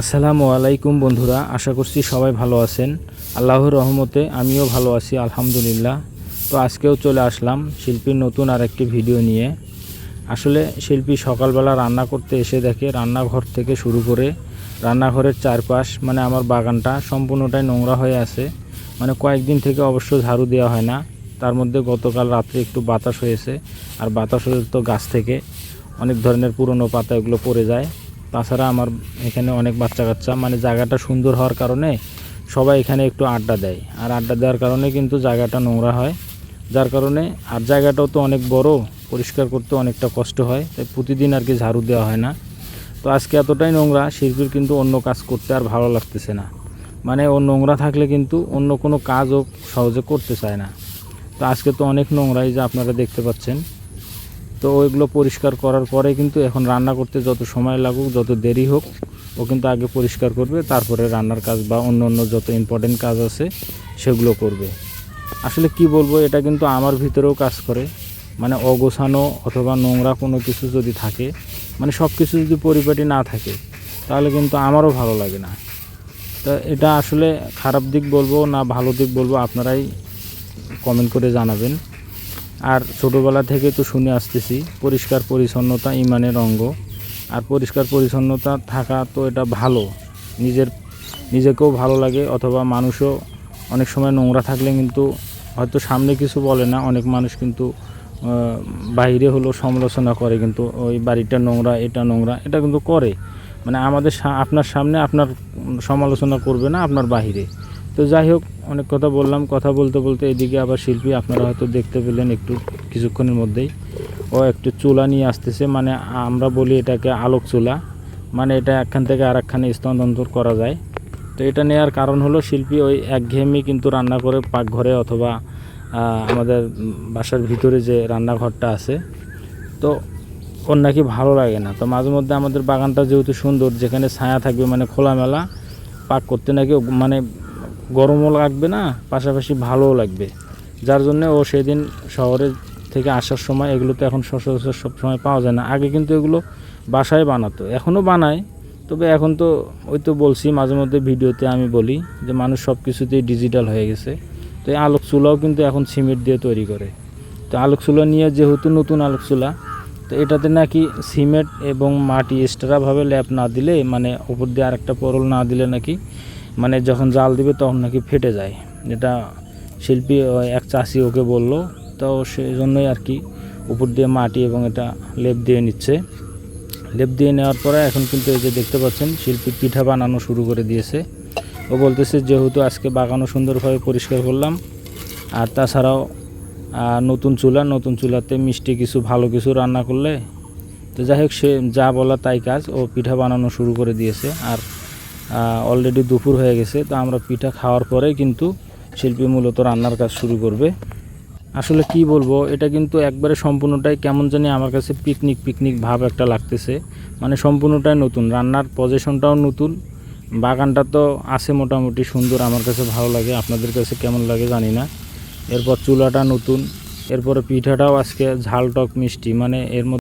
আসসালামু আলাইকুম বন্ধুরা, আশা করছি সবাই ভালো আছেন। আল্লাহর রহমতে আমিও ভালো আছি, আলহামদুলিল্লাহ। তো আজকেও চলে আসলাম শিল্পীর নতুন আর একটি ভিডিও নিয়ে। আসলে শিল্পী সকালবেলা রান্না করতে এসে দেখে রান্নাঘর থেকে শুরু করে রান্নাঘরের চারপাশ মানে আমার বাগানটা সম্পূর্ণটাই নোংরা হয়ে আছে। মানে কয়েকদিন থেকে অবশ্য ঝাড়ু দেওয়া হয় না। তার মধ্যে গতকাল রাত্রে একটু বাতাস হয়েছে, আর বাতাস হলে তো গাছ থেকে। অনেক ধরনের পুরনো পাতা এগুলো পড়ে যায়। তাছাড়া আমার এখানে অনেক বাচ্চা কাচ্চা মানে জায়গাটা সুন্দর হওয়ার কারণে সবাই এখানে একটু আড্ডা দেয়। আর আড্ডা দেওয়ার কারণে কিন্তু জায়গাটা নোংরা হয়। যার কারণে আর জায়গাটাও তো অনেক বড়, পরিষ্কার করতে অনেকটা কষ্ট হয়, তাই প্রতিদিন আর কি ঝাড়ু দেওয়া হয় না। তো আজকে এতটাই নোংরা শিল্পীর কিন্তু অন্য কাজ করতে আর ভালো লাগতেছে না। মানে ও নোংরা থাকলে কিন্তু অন্য কোনো কাজও সহজে করতে চায় না। তো আজকে তো অনেক নোংরাই যে আপনারা দেখতে পাচ্ছেন। তো ওইগুলো পরিষ্কার করার পরে কিন্তু এখন রান্না করতে যত সময় লাগুক, যত দেরি হোক, ও কিন্তু আগে পরিষ্কার করবে, তারপরে রান্নার কাজ বা অন্য অন্য যত ইম্পর্টেন্ট কাজ আছে, সেগুলো করবে। আসলে কি বলব, এটা কিন্তু আমার ভিতরেও কাজ করে। মানে অগোছানো অথবা নোংরা কোনো কিছু যদি থাকে মানে সব কিছু যদি পরিপাটি না থাকে, তাহলে কিন্তু আমারও ভালো লাগে না। তা এটা আসলে খারাপ দিক বলব না ভালো দিক বলব, আপনারাই কমেন্ট করে জানাবেন। আর ছোটোবেলা থেকে তো শুনে আসতেছি, পরিষ্কার পরিচ্ছন্নতা ইমানের অঙ্গ। আর পরিষ্কার পরিচ্ছন্নতা থাকা তো এটা ভালো। নিজের, নিজেকেও ভালো লাগে, অথবা মানুষও অনেক সময় নোংরা থাকলে কিন্তু হয়তো সামনে কিছু বলে না, অনেক মানুষ কিন্তু বাইরে হলো সমালোচনা করে কিন্তু, ওই বাড়িটা নোংরা, এটা নোংরা। এটা কিন্তু করে। মানে আমাদের আপনার সামনে আপনার সমালোচনা করবে না, আপনার বাহিরে। তো যাই হোক, অনেক কথা বললাম। কথা বলতে বলতে এদিকে আবার শিল্পী আপনারা হয়তো দেখতে পেলেন একটু কিছুক্ষণের মধ্যেই। ও একটু চুলা নিয়ে আসতেছে মানে আমরা বলি এটাকে আলোক চুলা। মানে এটা একখান থেকে আর একখানে স্থানান্তর করা যায়। তো এটা নেওয়ার কারণ হলো শিল্পী ওই একঘেয়েমি কিন্তু রান্না করে পাকঘরে অথবা আমাদের বাসার ভিতরে যে রান্নাঘরটা আছে। তো ওর নাকি ভালো লাগে না। তো মাঝে মধ্যে আমাদের বাগানটা যেহেতু সুন্দর, যেখানে ছায়া থাকবে মানে খোলামেলা, পাক করতে নাকি মানে গরমও লাগবে না, পাশাপাশি ভালোও লাগবে। যার জন্য ও সেদিন শহরে থেকে আসার সময় এগুলো তো এখন সচরাচর সব সময় পাওয়া যায় না। আগে কিন্তু এগুলো বাসায় বানাতো এখনও বানায়, তবে এখন তো ওই তো বলছি, মাঝে মধ্যে ভিডিওতে আমি বলি যে মানুষ সব কিছুতেই ডিজিটাল হয়ে গেছে। তো এই আলোক চুলাও কিন্তু এখন সিমেন্ট দিয়ে তৈরি করে। তো আলোক চুলা নিয়ে যেহেতু নতুন আলোক চুলা তো এটাতে নাকি সিমেন্ট এবং মাটি এক্সট্রাভাবে ল্যাপ না দিলে মানে ওপর দিয়ে আরেকটা পরল না দিলে নাকি মানে যখন জাল দিবে তখন নাকি ফেটে যায়। যেটা শিল্পী এক চাষি ওকে বলল, তো সেই জন্যই আর কি উপর দিয়ে মাটি এবং এটা লেপ দিয়ে নিচ্ছে। লেপ দিয়ে নেওয়ার পরে এখন কিন্তু এই যে দেখতে পাচ্ছেন, শিল্পী পিঠা বানানো শুরু করে দিয়েছে। ও বলতেছে, যেহেতু আজকে বাগানও সুন্দরভাবে পরিষ্কার করলাম, আর তাছাড়াও নতুন চুলা, নতুন চুলাতে মিষ্টি কিছু ভালো কিছু রান্না করলে, তো যাই হোক, সে যা বলা তাই কাজ, ও পিঠা বানানো শুরু করে দিয়েছে। আর অলরেডি দুপুর হয়ে গেছে, তো আমরা পিঠা খাওয়ার পরেই কিন্তু শিল্পী মূলত রান্নার কাজ শুরু করবে। আসলে কি বলব, এটা কিন্তু একবারে সম্পূর্ণটাই কেমন জানি আমার কাছে পিকনিক পিকনিক ভাব একটা লাগতেছে। মানে সম্পূর্ণটাই নতুন, রান্নার পজিশনটাও নতুন, বাগানটা তো আছে মোটামুটি সুন্দর, আমার কাছে ভালো লাগে, আপনাদের কাছে কেমন লাগে জানি না। এরপর চুলাটা নতুন, এরপরে পিঠাটাও আজকে ঝাল টক মিষ্টি মানে এর মধ্যে